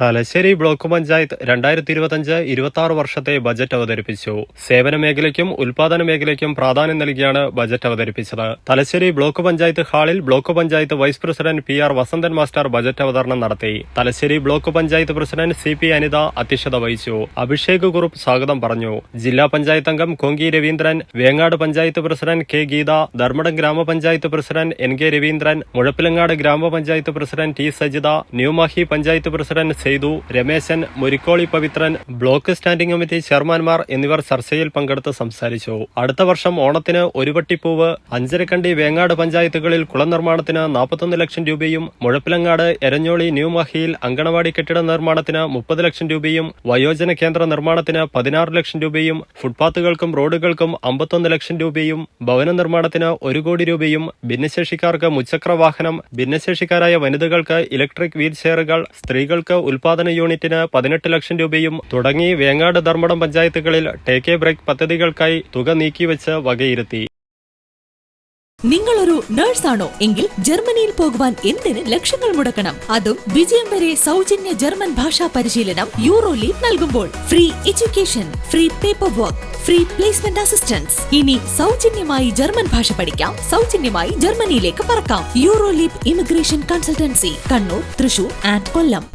Thalassery block panchayat രണ്ടായിരത്തി ഇരുപത്തിയഞ്ച് ഇരുപത്തി ആറ് വർഷത്തെ ബജറ്റ് അവതരിപ്പിച്ചു. സേവന മേഖലയ്ക്കും ഉൽപാദന മേഖലയ്ക്കും പ്രാധാന്യം നൽകിയാണ് ബജറ്റ് അവതരിപ്പിച്ചത്. തലശ്ശേരി ബ്ലോക്ക് പഞ്ചായത്ത് ഹാളിൽ block panchayat vice president P R Vasanthan master budget അവതരണം നടത്തി. Thalassery block panchayat president C P Anitha അധ്യക്ഷത വഹിച്ചു. അഭിഷേക് കുറുപ്പ് സ്വാഗതം പറഞ്ഞു. ജില്ലാ പഞ്ചായത്ത് അംഗം കൊങ്കി രവീന്ദ്രൻ വേങ്ങാട് പഞ്ചായത്ത് പ്രസിഡന്റ് കെ ഗീത ധർമ്മടം ഗ്രാമപഞ്ചായത്ത് president N K Raveendran Muzhappilangad ഗ്രാമപഞ്ചായത്ത് president T Sajitha New Mahe panchayat president Saithu Rameshan Murikkoli Pavithran block standing committee ചെയർമാൻമാർ എന്നിവർ ചർച്ചയിൽ പങ്കെടുത്ത് സംസാരിച്ചു. അടുത്ത വർഷം ഓണത്തിന് ഒരു വട്ടിപ്പൂവ് അഞ്ചരക്കണ്ടി വേങ്ങാട് പഞ്ചായത്തുകളിൽ കുളം നിർമ്മാണത്തിന് നാൽപ്പത്തൊന്ന് ലക്ഷം രൂപയും മുഴപ്പിലങ്ങാട് എരഞ്ഞോളി ന്യൂമാഹിയിൽ അങ്കണവാടി കെട്ടിട നിർമ്മാണത്തിന് മുപ്പത് ലക്ഷം രൂപയും വയോജന കേന്ദ്ര നിർമ്മാണത്തിന് പതിനാറ് ലക്ഷം രൂപയും ഫുട്പാത്തുകൾക്കും റോഡുകൾക്കും അമ്പത്തൊന്ന് ലക്ഷം രൂപയും ഭവന നിർമ്മാണത്തിന് ഒരു കോടി രൂപയും ഭിന്നശേഷിക്കാർക്ക് മുച്ചക്ര വാഹനം ഭിന്നശേഷിക്കാരായ വനിതകൾക്ക് ഇലക്ട്രിക് വീൽ ചെയറുകൾ സ്ത്രീകൾക്ക് ഉൽപാദന യൂണിറ്റിന് പതിനെട്ട് ലക്ഷം രൂപയും തുടങ്ങി വേങ്ങാട് ധർമ്മടം പഞ്ചായത്തുകളിൽ ടേക്ക് എ ബ്രേക്ക് പദ്ധതികൾക്കായി തുക നീക്കിവെച്ച് വകയിരുത്തി. നിങ്ങളൊരു നേഴ്സാണോ? എങ്കിൽ ജർമ്മനിയിൽ പോകുവാൻ എന്തിന് ലക്ഷങ്ങൾ മുടക്കണം? അതും വിജയം വരെ സൗജന്യ ജർമ്മൻ ഭാഷാ പരിശീലനം യൂറോ നൽകുമ്പോൾ. Free education free paper work free placement assistance ഇനി സൗജന്യമായി ജർമ്മൻ ഭാഷ പഠിക്കാം. സൗജന്യമായി ജർമ്മനിയിലേക്ക് പറക്കാം. Euro leap immigration consultancy Kannur Thrissur and Kollam.